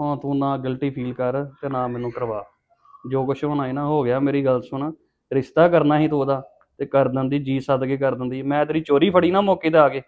ਹਾਂ, ਤੂੰ ਨਾ ਗਿਲਟੀ ਫੀਲ ਕਰ ਤੇ ਨਾ ਮੈਨੂੰ ਕਰਵਾ। ਜੋ ਕੁਛ ਹੋਣਾ ਸੀ ਨਾ, ਹੋ ਗਿਆ। ਮੇਰੀ ਗੱਲ ਸੁਣ। ਰਿਸ਼ਤਾ ਕਰਨਾ ਸੀ ਤੂੰ ਉਹਦਾ ਤੇ ਕਰ ਦਿੰਦੀ, ਜੀ ਸੱਦ ਕੇ ਕਰ ਦਿੰਦੀ। ਮੈਂ ਤੇਰੀ ਚੋਰੀ ਫੜੀ ਨਾ ਮੌਕੇ ਤੇ ਆ ਕੇ।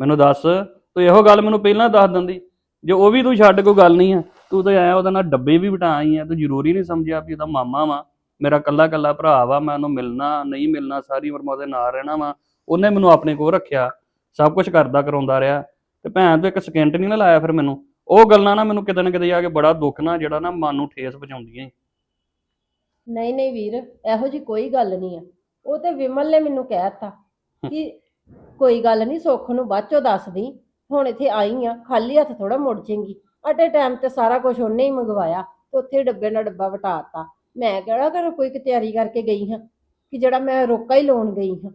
ਮੈਨੂੰ ਦੱਸ, ਤੂੰ ਇਹੋ ਗੱਲ ਮੈਨੂੰ ਪਹਿਲਾਂ ਦੱਸ ਦਿੰਦੀ। ਜੇ ਉਹ ਵੀ ਤੂੰ ਛੱਡ ਕੋਈ ਗੱਲ ਨਹੀਂ ਆ, ਤੂੰ ਤਾਂ ਆਇਆ ਉਹਦਾ ਨਾਲ ਡੱਬੇ ਵੀ ਵਟਾ ਆਈ ਆ। ਤੂੰ ਜ਼ਰੂਰੀ ਨਹੀਂ ਸਮਝਿਆ ਵੀ ਉਹਦਾ ਮਾਮਾ ਵਾ, ਮੇਰਾ ਕੱਲਾ ਕੱਲਾ ਭਰਾ ਵਾ, ਮੈਂ ਉਹਨੂੰ ਮਿਲਣਾ, ਨਹੀਂ ਮਿਲਣਾ, ਸਾਰੀ ਉਮਰ ਮੈਂ ਉਹਦੇ ਨਾਲ ਰਹਿਣਾ ਵਾ। ਉਹਨੇ ਮੈਨੂੰ ਆਪਣੇ ਕੋਲ ਰੱਖਿਆ। ਸਭ ਕੁਝ ਕਰਦਾ ਕਰਾਉਂਦਾ ਰਿਹਾ। ਤੇ ਭੈਣ ਤੋਂ ਇੱਕ ਸਕਿੰਟ ਨਹੀਂ ਨਾ ਲਾਇਆ ਫਿਰ ਮੈਨੂੰ। ਉਹ ਗੱਲਾਂ ਨਾ ਮੈਨੂੰ ਕਿਤੇ ਨਾ ਕਿਤੇ ਜਾ ਕੇ ਬੜਾ ਦੁੱਖ ਨਾ ਜਿਹੜਾ ਨਾ ਮਨ ਨੂੰ ਠੇਸ ਪਹੁੰਚਾਉਂਦੀਆਂ ਈ। ਨਹੀਂ ਨਹੀਂ ਵੀਰ ਇਹੋ ਜੀ ਕੋਈ ਗੱਲ ਨਹੀਂ ਆ। ਉਹ ਤੇ ਵਿਮਲ ਨੇ ਮੈਨੂੰ ਕਹਿਤਾ ਕਿ ਕੋਈ ਗੱਲ ਨਹੀਂ ਸੁੱਖ ਨੂੰ ਬਾਅਦ ਚੋਂ ਦੱਸਦੀ। ਹੁਣ ਇੱਥੇ ਆਈ ਆ ਖਾਲੀ ਹੱਥ ਥੋੜਾ ਮੁੜ ਜਾਏਗੀ। ਅਟੇ ਟਾਈਮ ਤੇ ਸਾਰਾ ਕੁਝ ਉਹਨੇ ਹੀ ਮੰਗਵਾਇਆ ਤੇ ਉੱਥੇ ਡੱਬੇ ਨਾਲ ਡੱਬਾ ਵਟਾਤਾ ਮੈਂ ਕਿਹੜਾ ਕਰ ਕੋਈ ਕਿ ਤਿਆਰੀ ਕਰਕੇ ਗਈ ਹਾਂ ਕਿ ਜਿਹੜਾ ਮੈਂ ਰੋਕਾ ਹੀ ਲਾਉਣ ਗਈ ਹਾਂ?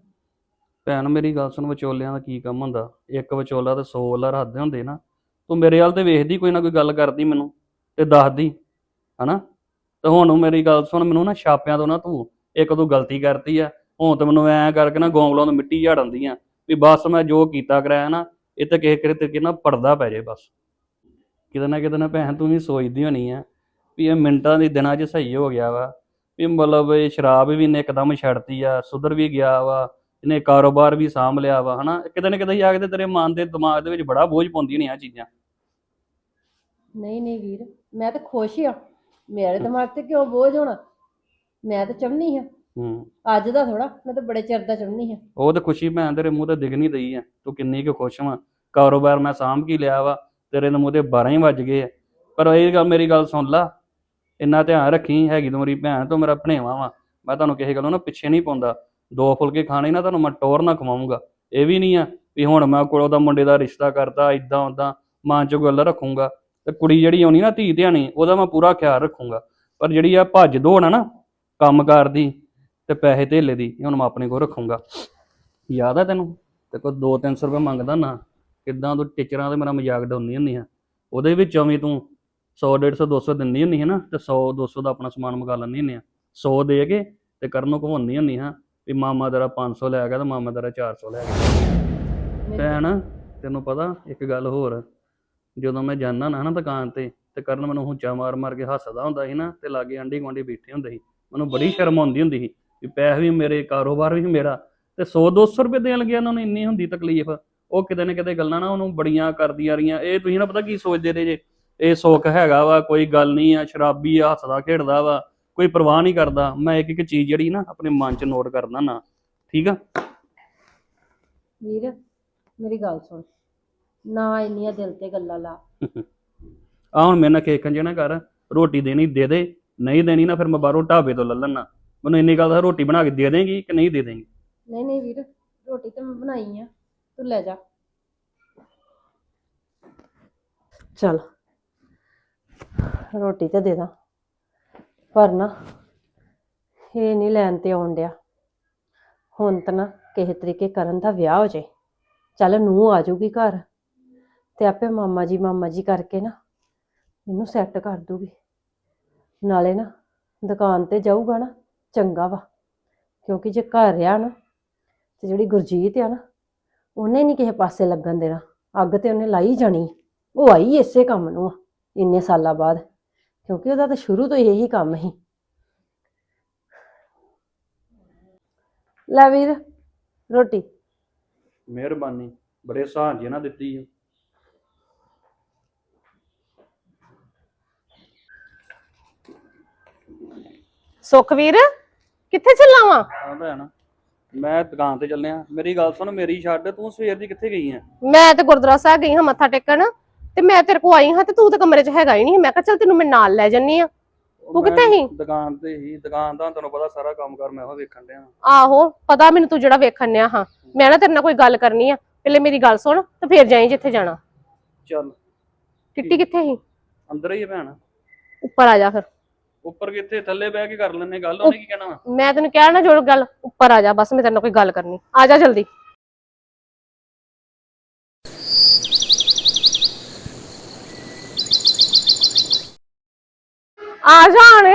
ਭੈਣ ਮੇਰੀ ਗੱਲ ਸੁਣ ਵਿਚੋਲਿਆਂ ਦਾ ਕੀ ਕੰਮ ਹੁੰਦਾ? ਇੱਕ ਵਿਚੋਲਾ ਤੇ 100 ਵਾਲਾ ਰੱਖਦੇ ਹੁੰਦੇ ਨਾ। ਤੂੰ ਮੇਰੇ ਵੱਲ ਤੇ ਵੇਖਦੀ, ਕੋਈ ਨਾ ਕੋਈ ਗੱਲ ਕਰਦੀ ਮੈਨੂੰ ਤੇ ਦੱਸਦੀ, ਹਨਾ? ਤੇ ਹੁਣ ਮੇਰੀ ਗੱਲ ਸੁਣ, ਮੈਨੂੰ ਨਾ ਛਾਪਿਆਂ ਤੋਂ ਨਾ ਤੂੰ ਇੱਕ ਦੋ ਗਲਤੀ ਕਰਤੀ ਆ। ਹੁਣ ਤੇ ਮੈਨੂੰ ਐਂ ਕਰਕੇ ਨਾ ਗੋਂਗਲੋਂ ਤੋਂ ਮਿੱਟੀ ਝਾੜਨ ਆ ਵੀ ਬਸ ਮੈਂ ਜੋ ਕੀਤਾ ਕਰਾਇਆ ਨਾ, ਇਹ ਤੇ ਕਿਸੇ ਕਿਸੇ ਤਰੀਕੇ ਨਾਲ ਪੜਦਾ ਪੈ ਜੇ ਬਸ। ਕਿਤੇ ਨਾ ਕਿਤੇ ਨਾ ਭੈਣ, ਤੂੰ ਵੀ ਸੋਚਦੀ ਹੋਣੀ ਆ ਵੀ ਇਹ ਮਿੰਟਾਂ ਦੇ ਦਿਨਾਂ 'ਚ ਸਹੀ ਹੋ ਗਿਆ ਵਾ। ਵੀ ਮਤਲਬ ਇਹ ਸ਼ਰਾਬ ਵੀ ਨੇ ਇੱਕਦਮ ਛੱਡਤੀ ਆ, ਸੁਧਰ ਵੀ ਗਿਆ ਵਾ, ਇਹਨੇ ਕਾਰੋਬਾਰ ਵੀ ਸਾਂਭ ਲਿਆ ਵਾ, ਹਨਾ? ਕਿਤੇ ਨਾ ਕਿਤੇ ਜਾ ਕੇ ਤੇਰੇ ਮਨ ਦੇ ਦਿਮਾਗ ਦੇ ਵਿੱਚ ਬੜਾ ਬੋਝ ਪਾਉਂਦੀ ਨੇ ਆ ਚੀਜ਼ਾਂ। ਨਹੀਂ ਨਹੀਂ ਵੀਰ ਮੈਂ ਤਾਂ ਖੁਸ਼ ਆ। ਮੇਰੇ ਦਿਮਾਗ ਤੇ ਕਿਉਂ ਬੋਝ ਹੋਣਾ? ਮੈਂ ਤਾਂ ਚਾਹੁੰਦੀ ਹਾਂ। ਹੂੰ। ਅੱਜ ਦਾ ਥੋੜਾ ਮੈਂ ਤਾਂ ਬੜੇ ਚਿਰ ਦਾ ਚਾਹੁੰਦੀ ਹਾਂ। ਉਹ ਤੇ ਖੁਸ਼ੀ ਭੈਣ ਤੇਰੇ ਮੂੰਹ ਤੇ ਦਿਖ ਨਹੀਂ ਦਈ ਆ ਤੂੰ ਕਿੰਨੀ ਕੁ ਖੁਸ਼ ਵਾਂ। ਕਾਰੋਬਾਰ ਮੈਂ ਸਾਂਭ ਕੀ ਲਿਆ ਵਾ। ਤੇਰੇ ਦੇ ਮੂੰਹ ਤੇ 12 ਹੀ ਵੱਜ ਗਏ ਆ। ਪਰ ਇਹ ਗੱਲ ਮੇਰੀ ਗੱਲ ਸੁਣ ਲਾ। ਇੰਨਾ ਧਿਆਨ ਰੱਖੀ ਹੈਗੀ ਤੂੰ ਮੇਰੀ ਭੈਣ ਤੂੰ ਮੇਰਾ ਭਣੇਵਾ ਵਾ। ਮੈਂ ਤੁਹਾਨੂੰ ਕਿਸੇ ਗੱਲੋਂ ਨਾ ਪਿੱਛੇ ਨਹੀਂ ਪਾਉਂਦਾ। ਦੋ ਫੁਲਕੇ ਖਾਣੇ ਨਾ ਤੁਹਾਨੂੰ ਮੈਂ ਟੋਰ ਨਾ ਖਵਾਉਂਗਾ ਇਹ ਵੀ ਨਹੀਂ ਆ ਵੀ ਹੁਣ ਮੈਂ ਕੋਲ ਉਹਦਾ ਮੁੰਡੇ ਦਾ ਰਿਸ਼ਤਾ ਕਰਤਾ ਇਦਾਂ ਉਦਾਂ ਮਾਂ ਚ ਗੱਲ ਰੱਖੂੰਗਾ। ਤੇ ਕੁੜੀ ਜਿਹੜੀ ਆਉਣੀ ਨਾ ਧੀ ਧਿਆਣੀ, ਉਹਦਾ ਮੈਂ ਪੂਰਾ ਖਿਆਲ ਰੱਖੂੰਗਾ। ਪਰ ਜਿਹੜੀ ਆ ਭੱਜ ਦੌੜ ਆ ਨਾ, ਕੰਮਕਾਰ ਦੀ ਤੇ ਪੈਸੇ ਧੇਲੇ ਦੀ, ਇਹ ਹੁਣ ਮੈਂ ਆਪਣੇ ਕੋਲ ਰੱਖੂੰਗਾ। ਯਾਦ ਆ ਤੈਨੂੰ? ਤੇ ਕੋਈ 2-300 ਰੁਪਏ ਮੰਗਦਾ ਨਾ, ਕਿੱਦਾਂ ਤੂੰ ਟੀਚਰਾਂ ਤੇ ਮੇਰਾ ਮਜ਼ਾਕ ਡਾਉਂਦੀ ਹੁੰਦੀ ਆ। ਉਹਦੇ ਵਿੱਚੋਂ ਵੀ ਤੂੰ 100 150 200 ਦਿੰਦੀ ਹੁੰਦੀ ਹੈ ਨਾ, ਤੇ 100 200 ਦਾ ਆਪਣਾ ਸਮਾਨ ਮੰਗਾ ਲੈਂਦੀ ਹੁੰਦੀ ਆ। 100 ਦੇ ਕੇ ਤੇ ਕਰਨ ਨੂੰ ਘਵਾਉਂਦੀ ਹੁੰਦੀ ਹਾਂ ਵੀ ਮਾਮਾ ਤੇਰਾ 500 ਲੈ ਗਿਆ ਤੇ ਮਾਮਾ ਤੇਰਾ 400 ਲੈ ਗਿਆ। ਭੈਣ, ਤੈਨੂੰ ਪਤਾ, ਇੱਕ ਗੱਲ ਹੋਰ ਜਦੋਂ ਮੈਂ ਜਾਂਦਾ ਨਾ ਨਾ ਦੁਕਾਨ ਤੇ ਤੇ ਕਰਨ ਮੈਨੂੰ ਹੁੱਚਾ ਮਾਰ ਮਾਰ ਕੇ ਹੱਸਦਾ ਹੁੰਦਾ ਸੀ ਨਾ, ਤੇ ਲਾਗੇ ਆਂਢੀ ਗੁਆਂਢੀ ਬੈਠੇ ਹੁੰਦੇ ਸੀ। ਮੈਨੂੰ ਬੜੀ ਸ਼ਰਮ ਆਉਂਦੀ ਹੁੰਦੀ ਸੀ ਵੀ ਪੈਸੇ ਵੀ ਮੇਰੇ, ਕਾਰੋਬਾਰ ਵੀ ਮੇਰਾ, ਤੇ 100 200 ਰੁਪਏ ਦੇਣ ਲੱਗਿਆ ਉਹਨਾਂ ਨੂੰ ਇੰਨੀ ਹੁੰਦੀ ਤਕਲੀਫ। ਉਹ ਕਿਤੇ ਨਾ ਕਿਤੇ ਗੱਲਾਂ ਨਾ ਉਹਨੂੰ ਬੜੀਆਂ ਕਰਦੀਆਂ ਰਹੀਆਂ। ਇਹ ਤੁਸੀਂ ਨਾ ਪਤਾ ਕੀ ਸੋਚਦੇ ਰਹੇ ਜੇ? ਇਹ ਸੁੱਖ ਹੈਗਾ ਵਾ, ਕੋਈ ਗੱਲ ਨਹੀਂ ਆ, ਸ਼ਰਾਬੀ ਆ, ਹੱਸਦਾ ਖੇਡਦਾ ਵਾ, ਕੋਈ ਪਰਵਾਹ ਨਹੀਂ ਕਰਦਾ। ਮੈਂ ਇੱਕ ਇੱਕ ਚੀਜ਼ ਜਿਹੜੀ ਨਾ ਆਪਣੇ ਮਨ 'ਚ ਨੋਟ ਕਰਦਾ ਨਾ। ਠੀਕ ਆ? ਵੀਰ, ਮੇਰੀ ਗੱਲ ਸੁਣ। ਨਾ ਇੰਨੀਆਂ ਦਿਲ ਤੇ ਗੱਲਾਂ ਲਾ। ਆ ਹੁਣ ਮੇਰੇ ਨਾਲ ਖੇਖਣ ਜੇ ਨਾ ਕਰ ਰੋਟੀ ਦੇਣੀ ਦੇ ਦੇ ਨਹੀਂ ਦੇਣੀ ਨਾ ਫਿਰ ਮੈਂ ਬਾਹਰੋਂ ਢਾਬੇ ਤੋਂ ਲੈ ਲੈਣਾ ਮੈਨੂੰ ਇੰਨੀ ਗੱਲ ਦਾ ਰੋਟੀ ਬਣਾ ਕੇ ਦੇ ਦੇਂਗੀ ਕਿ ਨਹੀਂ ਦੇ ਦੇਂਗੀ? ਨਹੀਂ ਨਹੀਂ ਵੀਰ ਰੋਟੀ ਤੇ ਮੈਂ ਬਣਾਈ ਆ। ਤੂੰ ਲੈ ਜਾ। ਚਲ ਰੋਟੀ ਤੇ ਦੇ ਦਾਂ। ਪਰ ਨਾ ਇਹ ਨਹੀਂ ਲੈਣ ਤੇ ਆਉਣ ਡਿਆ। ਹੁਣ ਤਾਂ ਨਾ ਕਿਸੇ ਤਰੀਕੇ ਕਰਨ ਦਾ ਵਿਆਹ ਹੋ ਜੇ। ਚੱਲ ਨੂੰ ਆ ਜਾਊਗੀ ਘਰ। ਤੇ ਆਪੇ ਮਾਮਾ ਜੀ ਮਾਮਾ ਜੀ ਕਰਕੇ ਨਾ ਇਹਨੂੰ ਸੈੱਟ ਕਰ ਦੂਗੀ। ਨਾਲੇ ਨਾ ਦੁਕਾਨ ਤੇ ਜਾਊਗਾ ਨਾ ਚੰਗਾ ਵਾ ਕਿਉਂਕਿ ਜੇ ਘਰ ਰਿਹਾ ਨਾ ਤੇ ਜਿਹੜੀ ਗੁਰਜੀਤ ਆ ਨਾ ਉਹਨੇ ਨਹੀਂ ਕਿਸੇ ਪਾਸੇ ਲੱਗਣ ਦੇਣਾ। ਅੱਗ ਤੇ ਉਹਨੇ ਲਾਈ ਜਾਣੀ ਉਹ ਆਈ ਇਸੇ ਕੰਮ ਨੂੰ ਆ, ਇੰਨੇ ਸਾਲਾਂ ਬਾਅਦ ਕਿਉਂਕਿ ਉਹਦਾ ਤਾਂ ਸ਼ੁਰੂ ਤੋਂ ਹੀ ਇਹੀ ਕੰਮ ਸੀ। ਲੈ ਵੀਰ ਰੋਟੀ। ਮਿਹਰਬਾਨੀ ਬੜੇ ਸਹਾਨ ਜੀ ਨਾ ਦਿੱਤੀ ਆ। ਸੁਖਵੀਰ ਕਿੱਥੇ ਚੱਲਾਂ ਵਾਂ? ਹਾਂ ਭੈਣ ਮੈਂ ਦੁਕਾਨ ਤੇ ਚੱਲਿਆ। ਮੇਰੀ ਗੱਲ ਸੁਣ ਮੇਰੀ ਛੱਡ ਤੂੰ ਸਵੇਰ ਦੀ ਕਿੱਥੇ ਗਈ ਆ ਮੈਂ ਤੇ ਗੁਰਦੁਆਰਾ ਸਾਹਿਬ ਗਈ ਹਾਂ ਮੱਥਾ ਟੇਕਣ ਤੇ ਮੈਂ ਤੇਰੇ ਕੋ ਆਈ ਹਾਂ ਤੇ ਤੂੰ ਤੇ ਕਮਰੇ 'ਚ ਹੈਗਾ ਹੀ ਨਹੀਂ। ਮੈਂ ਕਿਹਾ ਚੱਲ ਤੈਨੂੰ ਮੈਂ ਨਾਲ ਲੈ ਜੰਨੀ ਆ ਤੂੰ ਕਿੱਥੇ ਸੀ? ਦੁਕਾਨ ਤੇ ਹੀ ਦੁਕਾਨ ਦਾ ਤੈਨੂੰ ਪਤਾ ਸਾਰਾ ਕੰਮ ਕਰ ਮੈਂ ਉਹ ਵੇਖਣ ਡਿਆ ਆਹੋ ਪਤਾ ਮੈਨੂੰ ਤੂੰ ਜਿਹੜਾ ਵੇਖਣ ਨਿਆ ਹਾਂ। ਮੈਂ ਨਾ ਤੇਰੇ ਨਾਲ ਕੋਈ ਗੱਲ ਕਰਨੀ ਆ। ਪਹਿਲੇ ਮੇਰੀ ਗੱਲ ਸੁਣ ਤੇ ਫੇਰ ਜਾਈਂ ਜਿੱਥੇ ਜਾਣਾ। ਚੱਲ ਕਿੱਟੀ ਕਿੱਥੇ ਸੀ? ਅੰਦਰ ਹੀ ਆ ਭੈਣ। ਉੱਪਰ ਆ ਜਾ ਫਿਰ। ਉੱਪਰ ਕਿੱਥੇ ਥੱਲੇ ਬਹਿ ਕੇ ਕਰ ਲੈਣੇ ਗੱਲ ਉਹਨੇ ਕੀ ਕਹਿਣਾ ਵਾ? ਮੈਂ ਤੈਨੂੰ ਕਿਹਾ ਨਾ ਜੋੜ ਗੱਲ ਉੱਪਰ ਆ ਜਾ ਬਸ ਮੈਂ ਤੇਰੇ ਨਾਲ ਕੋਈ ਗੱਲ ਕਰਨੀ। ਆ ਜਾ ਜਲਦੀ। ਆ ਜਾਣ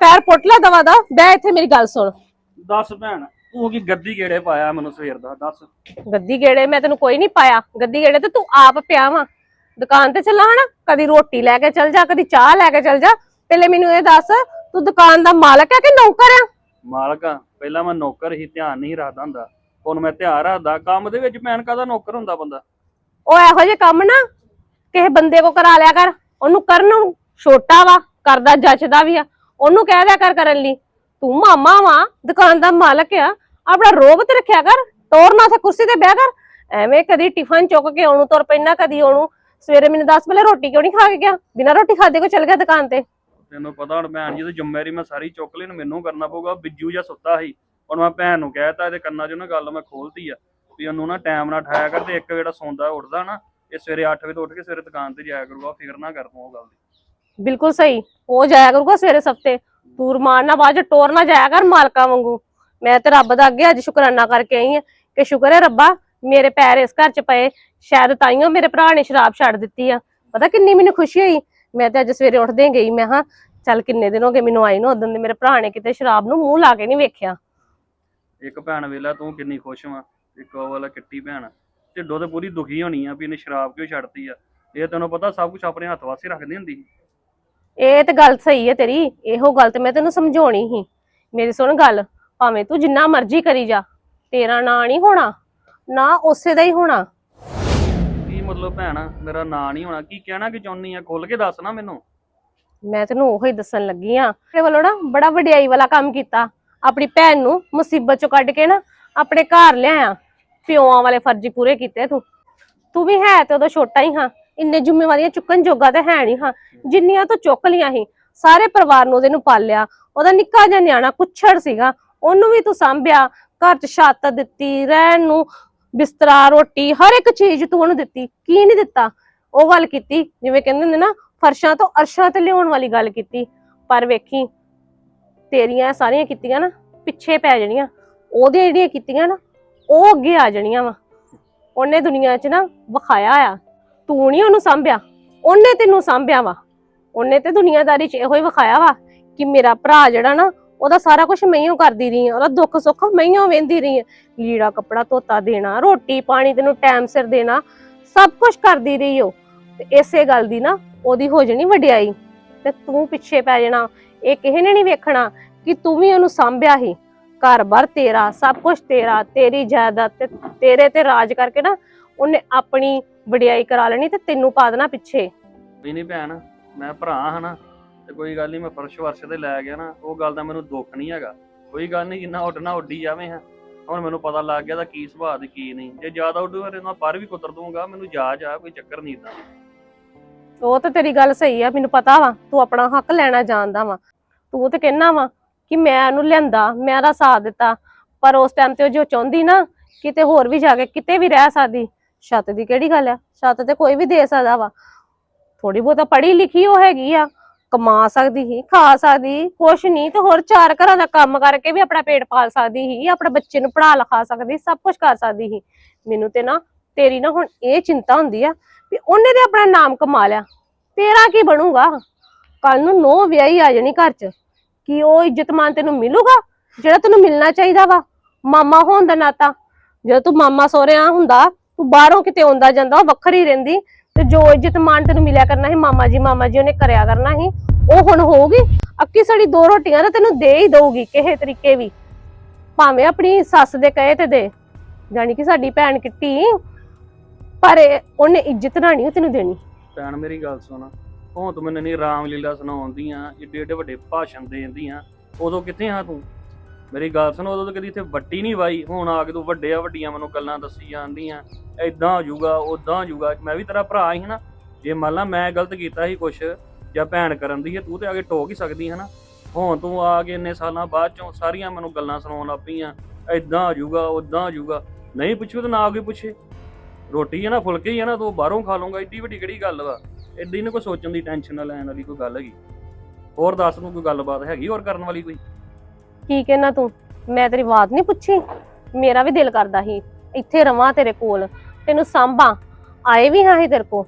ਪੈਰ ਪੁੱਟ ਲੈ ਦਵਾ ਦਾ ਬੈ ਇੱਥੇ ਮੇਰੀ ਗੱਲ ਸੁਣ। ਦੱਸ ਭੈਣ ਤੂੰ ਕੀ ਗੱਦੀ ਕਿਹੜੇ ਪਾਇਆ ਮੈਨੂੰ ਸਵੇਰ ਦਾ ਦੱਸ। ਗੱਦੀ ਗੇੜੇ ਮੈਂ ਤੈਨੂੰ ਕੋਈ ਨਹੀਂ ਪਾਇਆ ਗੱਦੀ ਗੇੜੇ ਤੇ ਤੂੰ ਆਪ ਪਿਆ ਵਾ। ਦੁਕਾਨ ਤੇ ਚੱਲਾਂ ਹਨਾ ਕਦੀ ਰੋਟੀ ਲੈ ਕੇ ਚੱਲ ਜਾ ਕਦੀ ਚਾਹ ਲੈ ਕੇ ਚੱਲ ਜਾ ਪਹਿਲੇ ਮੈਨੂੰ ਇਹ ਦੱਸ ਤੂੰ ਦੁਕਾਨ ਦਾ ਮਾਲਕ ਹੈ ਕਿ ਨੌਕਰ ਆ? ਮਾਲਕ ਆ ਪਹਿਲਾਂ ਮੈਂ ਨੌਕਰ ਹੀ ਧਿਆਨ ਨਹੀਂ ਰੱਖਦਾ ਹੁੰਦਾ। ਹੁਣ ਮੈਂ ਧਿਆਨ ਰੱਖਦਾ ਕੰਮ ਦੇ ਵਿੱਚ ਭੈਣ ਕਾਹਦਾ ਨੌਕਰ ਹੁੰਦਾ ਬੰਦਾ? ਉਹ ਇਹੋ ਜਿਹੇ ਕੰਮ ਨਾ ਕਿਸੇ ਬੰਦੇ ਕੋ ਕਰਾ ਲਿਆ ਕਰ ਉਹਨੂੰ ਕਰਨ ਨੂੰ ਛੋਟਾ ਵਾ ਕਰਦਾ ਜੱਚਦਾ ਵੀ ਆ ਉਹਨੂੰ ਕਹਿ ਦਿਆ ਕਰ ਕਰਨ ਲਈ। ਤੂੰ ਮਾਮਾ ਵਾ ਦੁਕਾਨ ਦਾ ਮਾਲਕ ਆ ਆਪਣਾ ਰੋਬ ਤੇ ਰੱਖਿਆ ਕਰ ਟੋਰਨਾ ਤੇ ਕੁਰਸੀ ਤੇ ਬਹਿ ਕਰ। ਐਵੇਂ ਕਦੀ ਟਿਫਨ ਚੁੱਕ ਕੇ ਉਹਨੂੰ ਤੁਰ ਪੈਣਾ ਕਦੀ ਉਹਨੂੰ। ਸਵੇਰੇ ਮੈਨੂੰ ਦੱਸ ਪਹਿਲੇ ਰੋਟੀ ਕਿਉਂ ਨਹੀਂ ਖਾ ਕੇ ਗਿਆ? ਬਿਨਾਂ ਰੋਟੀ ਖਾਦੇ ਕੋ ਚੱਲ ਗਿਆ ਦੁਕਾਨ ਤੇ? ਤੈਨੂੰ ਪਤਾ ਹੁਣ ਭੈਣ ਜੀ ਦੀ ਜ਼ਿੰਮੇਵਾਰੀ ਮੈਂ ਸਾਰੀ ਚੁੱਕ ਲਈ ਮੈਨੂੰ ਕਰਨਾ ਪਊਗਾ ਬਿੱਜੂ ਜਾਂ ਸੁੱਤਾ ਸੀ। ਹੁਣ ਮੈਂ ਭੈਣ ਨੂੰ ਕਹਿਤਾ ਇਹਦੇ ਕੰਨਾਂ 'ਚ ਨਾ ਗੱਲ ਮੈਂ ਖੋਲਤੀ ਆ, ਵੀ ਉਹਨੂੰ ਨਾ ਟਾਈਮ ਨਾਲ ਠਾਇਆ ਕਰ ਤੇ ਇੱਕ ਜਿਹੜਾ ਸੌਂਦਾ ਉੱਠਦਾ ਨਾ, ਇਹ ਸਵੇਰੇ 8 ਵਜੇ ਤੋਂ ਉੱਠ ਕੇ ਸਵੇਰੇ ਦੁਕਾਨ ਤੇ ਜਾਇਆ ਕਰੂਗਾ ਫਿਕਰ ਨਾ ਕਰ ਤੂੰ ਉਹ ਗੱਲ ਦੀ। ਬਿਲਕੁਲ ਸਹੀ, ਉਹ ਜਾਇਆ ਕਰੂਗਾ ਸਵੇਰੇ ਸਫਤੇ ਤੂਰ ਮਾਰਨਾ ਬਾਅਦ ਚ ਟੋਰ ਨਾ ਜਾਇਆ ਕਰ ਮਾਲਕਾਂ ਵਾਂਗੂ। ਮੈਂ ਤੇ ਰੱਬ ਦਾ ਅੱਗੇ ਅੱਜ ਸ਼ੁਕਰਾਨਾ ਕਰਕੇ ਆਈ ਆ ਕਿ ਸ਼ੁਕਰ ਹੈ ਰੱਬਾ, ਮੇਰੇ ਪੈਰ ਇਸ ਘਰ ਚ ਪਏ, ਸ਼ਾਇਦ ਤਾਈਓ ਮੇਰੇ ਭਰਾ ਨੇ ਸ਼ਰਾਬ ਛੱਡ ਦਿੱਤੀ ਆ। ਪਤਾ ਕਿੰਨੀ ਮੈਨੂੰ ਖੁਸ਼ੀ ਹੋਈ ਮੈਂ ਤੇ ਅੱਜ ਸਵੇਰੇ ਉੱਠਦੇ ਗਈ ਮੈਂ ਹਾਂ ਚੱਲ ਕਿੰਨੇ ਦਿਨ ਹੋ ਗਏ ਮੈਨੂੰ ਆਈ ਨੂੰ ਉਦੋਂ ਦੇ ਮੇਰੇ ਭਰਾ ਨੇ ਕਿਤੇ ਸ਼ਰਾਬ ਨੂੰ ਮੂੰਹ ਲਾ ਕੇ ਨਹੀਂ ਵੇਖਿਆ। ਇੱਕ ਭੈਣ ਵੇਲਾ ਤੂੰ ਕਿੰਨੀ ਖੁਸ਼ ਵਾਂ? ਇੱਕ ਉਹ ਵਾਲਾ ਕਿੱਟੀ ਭੈਣ। ਢਿੱਡੋਂ ਤੇ ਪੂਰੀ ਦੁਖੀ ਹੋਣੀ ਆ ਵੀ ਇਹਨੇ ਸ਼ਰਾਬ ਕਿਉਂ ਛੱਡਤੀ ਆ? ਇਹ ਤੈਨੂੰ ਪਤਾ ਸਭ ਕੁਝ ਆਪਣੇ ਹੱਥ ਵਾਸਤੇ ਰੱਖਦੀ ਹੁੰਦੀ ਸੀ। ਇਹ ਤੇ ਗੱਲ ਸਹੀ ਹੈ ਤੇਰੀ ਇਹੋ ਗੱਲ ਤੇ ਮੈਂ ਤੈਨੂੰ ਸਮਝਾਉਣੀ ਸੀ। ਮੇਰੀ ਸੁਣ ਗੱਲ ਭਾਵੇਂ ਤੂੰ ਜਿੰਨਾ ਮਰਜ਼ੀ ਕਰੀ ਜਾ ਤੇਰਾ ਨਾਂ ਨਹੀਂ ਹੋਣਾ ਨਾ ਉਸੇ ਦਾ ਹੀ ਹੋਣਾ। ਮਤਲਬ ਭੈਣ, ਮੇਰਾ ਨਾਂ ਨਹੀਂ ਹੋਣਾ। ਕੀ ਕਹਿਣਾ ਕਿ ਚਾਹੁੰਦੀ ਆ? ਖੁੱਲ ਕੇ ਦੱਸ ਨਾ ਮੈਨੂੰ। ਮੈਂ ਤੈਨੂੰ ਉਹੀ ਦੱਸਣ ਲੱਗੀ ਆ। ਤੇਰੇ ਵੱਲੋਂ ਨਾ ਬੜਾ ਵਡਿਆਈ ਵਾਲਾ ਕੰਮ ਕੀਤਾ। ਆਪਣੀ ਭੈਣ ਨੂੰ ਮੁਸੀਬਤ ਚੋਂ ਕੱਢ ਕੇ ਨਾ ਆਪਣੇ ਘਰ ਲਿਆਇਆ। ਪਿਓਾਂ ਵਾਲੇ ਫਰਜ਼ੀ ਪੂਰੇ ਕੀਤੇ ਤੂੰ। ਤੂੰ ਵੀ ਹੈ ਤੇ ਉਦੋਂ ਛੋਟਾ ਹੀ ਹਾਂ। ਇੰਨੇ ਜ਼ਿੰਮੇਵਾਰੀਆਂ ਚੁੱਕਣ ਜੋਗਾ ਤੇ ਹੈ ਨਹੀਂ ਹਾਂ। ਜਿੰਨੀਆਂ ਤੂੰ ਚੁੱਕ ਲੀਆਂ ਸੀ, ਸਾਰੇ ਪਰਿਵਾਰ ਨੂੰ ਉਹਦੇ ਨੂੰ ਪਾਲਿਆ ਉਹਦਾ ਨਿੱਕਾ ਜਿਹਾ ਨਿਆਣਾ ਕੁੱਛੜ ਸੀਗਾ। ਉਹਨੂੰ ਵੀ ਤੂੰ ਸੰਭਿਆ। ਘਰ 'ਚ ਛੱਤ ਦਿੱਤੀ, ਰਹਿਣ ਨੂੰ ਬਿਸਤਰਾ, ਰੋਟੀ, ਹਰ ਇੱਕ ਚੀਜ਼ ਤੂੰ ਉਹਨੂੰ ਦਿੱਤੀ। ਕੀ ਨਹੀਂ ਦਿੱਤਾ? ਉਹ ਗੱਲ ਕੀਤੀ, ਜਿਵੇਂ ਕਹਿੰਦੇ ਹੁੰਦੇ ਨਾ, ਫਰਸ਼ਾਂ ਤੋਂ ਅਰਸ਼ਾਂ ਤੇ ਲਿਆਉਣ ਵਾਲੀ ਗੱਲ ਕੀਤੀ। ਪਰ ਵੇਖੀ, ਤੇਰੀਆਂ ਸਾਰੀਆਂ ਕੀਤੀਆਂ ਨਾ, ਪਿੱਛੇ ਪੈ ਜਾਣੀਆਂ। ਉਹਦੀਆਂ ਜਿਹੜੀਆਂ ਕੀਤੀਆਂ ਨਾ, ਉਹ ਅੱਗੇ ਆ ਜਾਣੀਆਂ ਵਾ। ਉਹਨੇ ਦੁਨੀਆ 'ਚ ਨਾ ਵਿਖਾਇਆ ਆ। ਤੂੰ ਨਹੀਂ ਉਹਨੂੰ ਸੰਭਿਆ। ਉਹਨੇ ਤੈਨੂੰ ਸੰਭਿਆ ਵਾ। ਉਹਨੇ ਤੇ ਦੁਨੀਆਦਾਰੀ 'ਚ ਇਹੋ ਹੀ ਵਿਖਾਇਆ ਵਾ ਕਿ ਮੇਰਾ ਭਰਾ ਜਿਹੜਾ ਨਾ ਉਹਦਾ ਸਾਰਾ ਕੁਝ ਮਈਓ ਕਰਦੀ ਰਹੀ ਆ, ਉਹਦਾ ਦੁੱਖ ਸੁੱਖ ਮਈਓ ਵੇਂਦੀ ਰਹੀ ਆ। ਲੀੜਾ ਕੱਪੜਾ ਧੋਤਾ ਦੇਣਾ, ਰੋਟੀ ਪਾਣੀ ਤੈਨੂੰ ਟਾਈਮ ਸਿਰ ਦੇਣਾ, ਸਭ ਕੁਝ ਕਰਦੀ ਰਹੀ ਉਹ। ਤੇ ਇਸੇ ਗੱਲ ਦੀ ਨਾ ਉਹਦੀ ਹੋ ਜਣੀ ਵਡਿਆਈ। ਤੇ ਤੂੰ ਪਿੱਛੇ ਪੈ ਜਾਣਾ, ਇਹ ਕਿਸੇ ਨੇ ਨਹੀਂ ਵੇਖਣਾ ਕਿ ਤੂੰ ਵੀ ਉਹਨੂੰ ਸਾਂਭਿਆ ਹੀ ਘਰ-ਬਾਰ ਤੇਰਾ, ਸਭ ਕੁਝ ਤੇਰਾ, ਤੇਰੀ ਜਾਇਦਾਦ ਤੇ ਤੇਰੇ ਤੇ ਰਾਜ ਕਰਕੇ ਨਾ ਉਹਨੇ ਆਪਣੀ ਵਡਿਆਈ ਕਰਾ ਲੈਣੀ ਤੇ ਤੈਨੂੰ ਪਾ ਦੇਣਾ ਪਿੱਛੇ। ਵੀ ਨਹੀਂ ਭੈਣ, ਮੈਂ ਭਰਾ ਹਨਾ ਤੇ ਕੋਈ ਗੱਲ ਨਹੀਂ ਮੈਂ ਫਰਸ਼ ਵਰਸ਼ ਤੇ ਲੈ ਗਿਆ ਨਾ, ਉਹ ਗੱਲ ਦਾ ਮੈਨੂੰ ਦੁੱਖ ਨਹੀਂ ਹੈਗਾ। ਕੋਈ ਗੱਲ ਨਹੀਂ ਜਿੰਨਾ ਉੱਡਣਾ ਉੱਡੀ ਜਾਵੇਂ ਹਾਂ। ਹੁਣ ਮੈਨੂੰ ਪਤਾ ਲੱਗ ਗਿਆ ਦਾ ਕੀ ਸੁਭਾਅ ਤੇ ਕੀ ਨਹੀਂ। ਜੇ ਜ਼ਿਆਦਾ ਉੱਡੂ ਫਿਰ ਮੈਂ ਪਰ ਵੀ ਕੁਤਰ ਦੂੰਗਾ ਮੈਨੂੰ ਜਾ ਜਾ, ਕੋਈ ਚੱਕਰ ਨਹੀਂ ਇਦਾਂ ਉਹ ਤਾਂ ਤੇਰੀ ਗੱਲ ਸਹੀ ਆ, ਮੈਨੂੰ ਪਤਾ ਵਾ, ਤੂੰ ਆਪਣਾ ਹੱਕ ਲੈਣਾ ਜਾਣਦਾ ਵਾ। ਤੂੰ ਤੇ ਕਹਿਣਾ ਵਾ ਕਿ ਮੈਂ ਉਹਨੂੰ ਲਿਆਂਦਾ, ਮੈਂ ਉਹਦਾ ਸਾਥ ਦਿੱਤਾ। ਪਰ ਉਸ ਟਾਈਮ ਤੇ ਉਹ ਜੋ ਚਾਹੁੰਦੀ ਨਾ, ਕਿਤੇ ਹੋਰ ਵੀ ਜਾ ਕੇ, ਕਿਤੇ ਵੀ ਰਹਿ ਸਕਦੀ। ਛੱਤ ਦੀ ਕਿਹੜੀ ਗੱਲ ਆ? ਛੱਤ ਤੇ ਕੋਈ ਵੀ ਦੇ ਸਕਦਾ ਵਾ। ਥੋੜੀ ਬਹੁਤਾ ਪੜ੍ਹੀ ਲਿਖੀ ਉਹ ਹੈਗੀ ਆ। ਕਮਾ ਸਕਦੀ ਸੀ, ਖਾ ਸਕਦੀ ਕੁਛ ਨਹੀਂ ਤੇ ਹੋਰ ਚਾਰ ਘਰਾਂ ਦਾ ਕੰਮ ਕਰਕੇ ਵੀ ਆਪਣਾ ਪੇਟ ਪਾਲ ਸਕਦੀ ਸੀ, ਆਪਣੇ ਬੱਚੇ ਨੂੰ ਪੜ੍ਹਾ ਲਿਖਾ ਸਕਦੀ ਸਭ ਕੁਝ ਕਰ ਸਕਦੀ ਸੀ। ਮੈਨੂੰ ਤੇ ਨਾ ਤੇਰੀ ਨਾ ਹੁਣ ਇਹ ਚਿੰਤਾ ਹੁੰਦੀ ਆ ਵੀ ਉਹਨੇ ਤੇ ਆਪਣਾ ਨਾਮ ਕਮਾ ਲਿਆ, ਤੇਰਾ ਕੀ ਬਣੂਗਾ? ਕੱਲ ਨੂੰ ਨੋ ਵਿਆਹੀ ਆ ਜਾਣੀ ਘਰ 'ਚ, ਕੀ ਉਹ ਇੱਜ਼ਤਮਾਨ ਤੈਨੂੰ ਮਿਲੂਗਾ? ਜਿਹੜਾ ਤੈਨੂੰ ਮਿਲਣਾ ਚਾਹੀਦਾ ਵਾ, ਮਾਮਾ ਹੋਣ ਦਾ ਨਾਤਾ। ਜਦੋਂ ਤੂੰ ਮਾਮਾ ਸੋਹਰਿਆ ਹੁੰਦਾ, ਤੂੰ ਬਾਹਰੋਂ ਕਿਤੇ ਆਉਂਦਾ ਜਾਂਦਾ, ਉਹ ਵੱਖਰੀ ਰਹਿੰਦੀ ਤੇ ਜੋ ਇੱਜ਼ਤਮਾਨ ਤੈਨੂੰ ਮਿਲਿਆ ਕਰਨਾ ਸੀ, ਮਾਮਾ ਜੀ ਮਾਮਾ ਜੀ ਉਹਨੇ ਕਰਿਆ ਕਰਨਾ ਸੀ, ਉਹ ਹੁਣ ਹੋਊਗੀ? ਅੱਕੀ ਸੜੀ ਦੋ ਰੋਟੀਆਂ ਤਾਂ ਤੈਨੂੰ ਦੇ ਹੀ ਦਊਗੀ, ਕਿਸੇ ਤਰੀਕੇ ਵੀ। ਭਾਵੇਂ ਆਪਣੀ ਸੱਸ ਦੇ ਕਹੇ ਤੇ ਦੇ, ਜਾਣੀ ਕਿ ਸਾਡੀ ਭੈਣ ਕਿੱਟੀ ਪਰ ਇਹ- ਉਹਨੇ ਇੱਜ਼ਤ ਨਾ ਨਹੀਂ ਤੈਨੂੰ ਦੇਣੀ। ਭੈਣ, ਮੇਰੀ ਗੱਲ ਸੁਣ। ਹੁਣ ਤੂੰ ਮੈਨੂੰ ਨਹੀਂ ਰਾਮਲੀਲਾ ਸੁਣਾਉਂਦੀਆਂ ਏਡੇ ਏਡੇ ਵੱਡੇ ਭਾਸ਼ਣ ਦੇਂਦੀਆਂ ਉਦੋਂ ਕਿੱਥੇ ਹਾਂ ਤੂੰ? ਮੇਰੀ ਗੱਲ ਸੁਣ, ਉਦੋਂ ਤਾਂ ਕਦੀ ਇੱਥੇ ਵੱਟੀ ਨਹੀਂ ਵਾਈ। ਹੁਣ ਆ ਕੇ ਤੂੰ ਵੱਡੇ ਆ ਵੱਡੀਆਂ ਮੈਨੂੰ ਗੱਲਾਂ ਦੱਸੀ ਜਾਂਦੀਆਂ। ਐਦਾਂ ਹੋ ਜਾਊਗਾ ਉਦਾਂ ਹੋ ਜਾਊਗਾ। ਮੈਂ ਵੀ ਤੇਰਾ ਭਰਾ ਹੀ ਨਾ। ਜੇ ਮੰਨ ਲਾ ਮੈਂ ਗਲਤ ਕੀਤਾ ਸੀ ਕੁਛ, ਜਾਂ ਭੈਣ ਕਰਨ ਦੀ ਹੈ ਤੂੰ ਤੇ ਆ ਕੇ ਟੋਕ ਹੀ ਸਕਦੀ ਹੈ ਨਾ। ਹੁਣ ਤੂੰ ਆ ਕੇ ਇੰਨੇ ਸਾਲਾਂ ਬਾਅਦ ਚੋਂ ਸਾਰੀਆਂ ਮੈਨੂੰ ਗੱਲਾਂ ਸੁਣਾਉਣ ਲੱਗ ਪਈਆਂ ਐਦਾਂ ਹੋ ਜਾਊਗਾ ਉਦਾਂ ਹੋ ਜਾਊਗਾ। ਨਹੀਂ ਪੁੱਛੂ ਤਾਂ ਨਾ ਆ ਕੇ ਪੁੱਛੇ। ਰੋਟੀ ਹੈ ਨਾ, ਫੁਲਕੇ ਹੀ ਹੈ ਨਾ, ਤੂੰ ਬਾਹਰੋਂ ਖਾ ਲੂੰਗਾ ਏਡੀ ਵੱਡੀ ਕਿਹੜੀ ਗੱਲ ਵਾ? ਏਡੀ ਨਾ ਕੋਈ ਸੋਚਣ ਦੀ ਟੈਨਸ਼ਨ ਨਾ ਲੈਣ ਵਾਲੀ ਕੋਈ ਗੱਲ ਹੈਗੀ। ਹੋਰ ਦੱਸ ਨੂੰ ਕੋਈ ਗੱਲਬਾਤ ਹੈਗੀ ਹੋਰ ਕਰਨ ਵਾਲੀ ਕੋਈ? ਕੀ ਕਹਿਣਾ ਤੂੰ? ਮੈਂ ਤੇਰੀ ਬਾਤ ਨਹੀਂ ਪੁੱਛੀ। ਮੇਰਾ ਵੀ ਦਿਲ ਕਰਦਾ ਸੀ, ਇੱਥੇ ਰਵਾਂ ਤੇਰੇ ਕੋਲ। ਤੈਨੂੰ ਸਾਂਭਾਂ। ਆਏ ਵੀ ਹਾਂ ਹੀ ਤੇਰੇ ਕੋ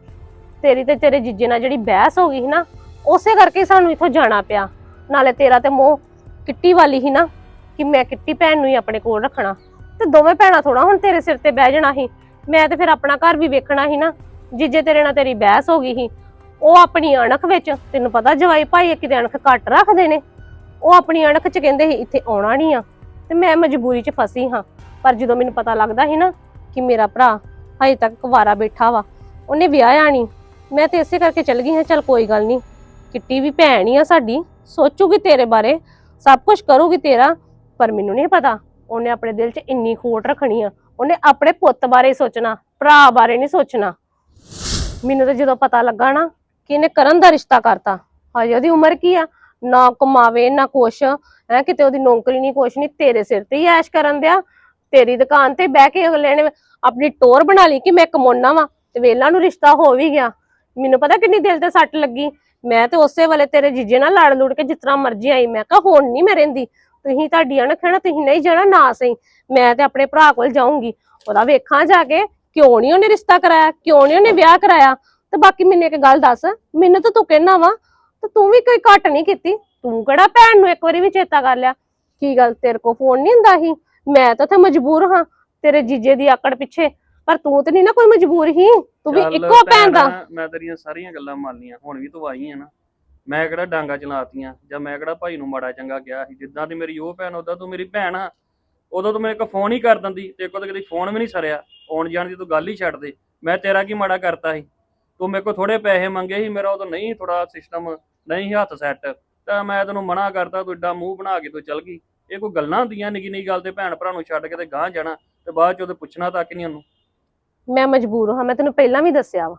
ਤੇਰੀ ਤੇ ਤੇਰੇ ਜੀਜੇ ਨਾਲ ਜਿਹੜੀ ਬਹਿਸ ਹੋ ਗਈ ਸੀ ਨਾ, ਉਸੇ ਕਰਕੇ ਸਾਨੂੰ ਇੱਥੋਂ ਜਾਣਾ ਪਿਆ। ਨਾਲੇ ਤੇਰਾ ਤੇ ਮੋਹ ਕਿੱਟੀ ਵਾਲੀ ਸੀ ਨਾ, ਕਿ ਮੈਂ ਕਿੱਟੀ ਭੈਣ ਨੂੰ ਹੀ ਆਪਣੇ ਕੋਲ ਰੱਖਣਾ। ਤੇ ਦੋਵੇਂ ਭੈਣਾਂ ਥੋੜਾ ਹੁਣ ਤੇਰੇ ਸਿਰ ਤੇ ਬਹਿ ਜਾਣਾ ਸੀ। ਮੈਂ ਤੇ ਫਿਰ ਆਪਣਾ ਘਰ ਵੀ ਵੇਖਣਾ ਸੀ ਨਾ। ਜੀਜੇ ਤੇਰੇ ਨਾਲ ਤੇਰੀ ਬਹਿਸ ਹੋ ਗਈ ਸੀ। ਉਹ ਆਪਣੀ ਅਣਖ ਵਿੱਚ, ਤੈਨੂੰ ਪਤਾ ਜਵਾਈ ਭਾਈ ਕਿਤੇ ਅਣਖ ਘੱਟ ਰੱਖਦੇ ਨੇ। ਉਹ ਆਪਣੀ ਅਣਖ 'ਚ ਕਹਿੰਦੇ ਸੀ, ਇੱਥੇ ਆਉਣਾ ਨਹੀਂ ਆ। ਤੇ ਮੈਂ ਮਜਬੂਰੀ 'ਚ ਫਸੀ ਹਾਂ। ਪਰ ਜਦੋਂ ਮੈਨੂੰ ਪਤਾ ਲੱਗਦਾ ਸੀ ਨਾ ਕਿ ਮੇਰਾ ਭਰਾ ਹਜੇ ਤੱਕ ਕੁਵਾਰਾ ਬੈਠਾ ਵਾ, ਉਹਨੇ ਵਿਆਹਿਆ ਨਹੀਂ ਮੈਂ ਤੇ ਇਸੇ ਕਰਕੇ ਚੱਲ ਗਈ ਹਾਂ, ਚੱਲ ਕੋਈ ਗੱਲ ਨਹੀਂ ਕਿੱਟੀ ਵੀ ਭੈਣ ਹੀ ਆ ਸਾਡੀ, ਸੋਚੂਗੀ ਤੇਰੇ ਬਾਰੇ, ਸਭ ਕੁਝ ਕਰੂਗੀ ਤੇਰਾ, ਪਰ ਮੈਨੂੰ ਨਹੀਂ ਪਤਾ, ਉਹਨੇ ਆਪਣੇ ਦਿਲ 'ਚ ਇੰਨੀ ਖੋਟ ਰੱਖਣੀ ਆ, ਉਹਨੇ ਆਪਣੇ ਪੁੱਤ ਬਾਰੇ ਸੋਚਣਾ, ਭਰਾ ਬਾਰੇ ਨਹੀਂ ਸੋਚਣਾ। ਮੈਨੂੰ ਤਾਂ ਜਦੋਂ ਪਤਾ ਲੱਗਾ ਨਾ ਕਿ ਇਹਨੇ ਕਰਨ ਦਾ ਰਿਸ਼ਤਾ ਕਰਤਾ, ਹਜੇ ਉਹਦੀ ਉਮਰ ਕੀ ਆ? ਨਾ ਕਮਾਵੇ, ਨਾ ਕੁਛ, ਹੈ, ਕਿਤੇ ਉਹਦੀ ਨੌਕਰੀ ਨਹੀਂ ਕੁਛ ਨਹੀਂ ਤੇਰੇ ਸਿਰ ਤੇ ਹੀ ਐਸ਼ ਕਰਨ ਦਿਆ। ਤੇਰੀ ਦੁਕਾਨ ਤੇ ਬਹਿ ਕੇ ਅਗਲੇ ਨੇ ਆਪਣੀ ਟੋਰ ਬਣਾ ਲਈ ਕਿ ਮੈਂ ਕਮਾਉਣਾ ਵਾ, ਤੇ ਵੇਲਾ ਨੂੰ ਰਿਸ਼ਤਾ ਹੋ ਵੀ ਗਿਆ। ਮੈਨੂੰ ਪਤਾ ਕਿੰਨੀ ਦਿਲ ਤੇ ਸੱਟ ਲੱਗੀ। ਮੈਂ ਤੇ ਉਸੇ ਵੇਲੇ ਤੇਰੇ ਜੀਜੇ ਨਾਲ ਲੜ ਲੁੜ ਕੇ ਜਿਸ ਤਰ੍ਹਾਂ ਮਰਜ਼ੀ ਆਈ। ਮੈਂ ਕਿਹਾ, ਹੁਣ ਨਹੀਂ ਮੈਂ ਰਹਿੰਦੀ। ਤੁਸੀਂ ਤੁਹਾਡੀ ਅਣਖ ਹੈ ਨਾ, ਤੁਸੀਂ ਨਹੀਂ ਜਾਣਾ, ਨਾ ਸਹੀ। ਮੈਂ ਤੇ ਆਪਣੇ ਭਰਾ ਕੋਲ ਜਾਊਂਗੀ। ਉਹਦਾ ਵੇਖਾਂ ਜਾ ਕੇ ਕਿਉਂ ਨਹੀਂ ਉਹਨੇ ਰਿਸ਼ਤਾ ਕਰਾਇਆ, ਕਿਉਂ ਨਹੀਂ ਉਹਨੇ ਵਿਆਹ ਕਰਾਇਆ। ਤੇ ਬਾਕੀ ਮੈਨੂੰ ਇੱਕ ਗੱਲ ਦੱਸ, ਮੈਨੂੰ ਤਾਂ ਤੂੰ ਕਹਿਣਾ ਵਾ ਤੇ ਤੂੰ ਵੀ ਕੋਈ ਘੱਟ ਨਹੀਂ ਕੀਤੀ। ਤੂੰ ਕਿਹੜਾ ਭੈਣ ਨੂੰ ਇੱਕ ਵਾਰੀ ਵੀ ਚੇਤਾ ਕਰ ਲਿਆ? ਕੀ ਗੱਲ ਤੇਰੇ ਕੋ ਫੋਨ ਨਹੀਂ ਹੁੰਦਾ ਸੀ? ਮੈਂ ਤਾਂ ਉੱਥੇ ਮਜਬੂਰ ਹਾਂ ਤੇਰੇ ਜੀਜੇ ਦੀ ਆਕੜ ਪਿੱਛੇ। ਪਰ ਤੂੰ ਤੇ ਨਹੀਂ ਨਾ ਕੋਈ ਮਜਬੂਰ ਹੀ ਤੂੰ ਵੀ ਚੱਲ ਇੱਕੋ ਭੈਣ ਦਾ। ਮੈਂ ਤੇਰੀਆਂ ਸਾਰੀਆਂ ਗੱਲਾਂ ਮੰਨ ਲਈਆਂ। ਹੁਣ ਵੀ ਤੂੰ ਆਈ ਹੈ ਨਾ। ਮੈਂ ਕਿਹੜਾ ਡਾਂਗਾ ਚਲਾਤੀਆਂ? ਜਾਂ ਮੈਂ ਕਿਹੜਾ ਭਾਈ ਨੂੰ ਮਾੜਾ ਚੰਗਾ ਕਿਹਾ ਸੀ? ਜਿੱਦਾਂ ਦੀ ਮੇਰੀ ਉਹ ਭੈਣ ਉਦਾਂ ਤੂੰ ਮੇਰੀ ਭੈਣ ਆ। ਉਦੋਂ ਤੂੰ ਮੇਰੇ ਕੋ ਫੋਨ ਹੀ ਕਰ ਦਿੰਦੀ। ਤੇ ਕੋਲ ਕਦੀ ਫੋਨ ਵੀ ਨਹੀਂ ਸਰਿਆ। ਆਉਣ ਜਾਣ ਦੀ ਤੂੰ ਗੱਲ ਹੀ ਛੱਡ ਦੇ। ਮੈਂ ਤੇਰਾ ਕੀ ਮਾੜਾ ਕਰਤਾ ਸੀ? ਤੂੰ ਮੇਰੇ ਕੋ ਥੋੜੇ ਪੈਸੇ ਮੰਗੇ ਸੀ। ਮੇਰਾ ਉਦੋਂ ਨਹੀਂ ਥੋੜਾ ਸਿਸਟਮ ਨਹੀਂ ਹੱਥ ਸੈੱਟ ਤਾਂ ਮੈਂ ਤੈਨੂੰ ਮਨਾ ਕਰਤਾ, ਤੂੰ ਏਡਾ ਮੂੰਹ ਬਣਾ ਕੇ ਤੂੰ ਚੱਲ ਗਈ। ਇਹ ਕੋਈ ਗੱਲਾਂ ਹੁੰਦੀਆਂ ਨਿੱਕੀ ਨਿੱਕੀ ਗੱਲ ਤੇ ਭੈਣ ਭਰਾ ਨੂੰ ਛੱਡ ਕੇ ਤੇ ਗਾਂਹ ਜਾਣਾ ਤੇ ਬਾਅਦ ਚ ਉਹਦੇ ਪੁੱਛਣਾ ਤੱਕ ਨਹੀਂ ਉਹਨੂੰ? ਮੈਂ ਮਜਬੂਰ ਹਾਂ, ਮੈਂ ਤੈਨੂੰ ਪਹਿਲਾਂ ਵੀ ਦੱਸਿਆ ਵਾ।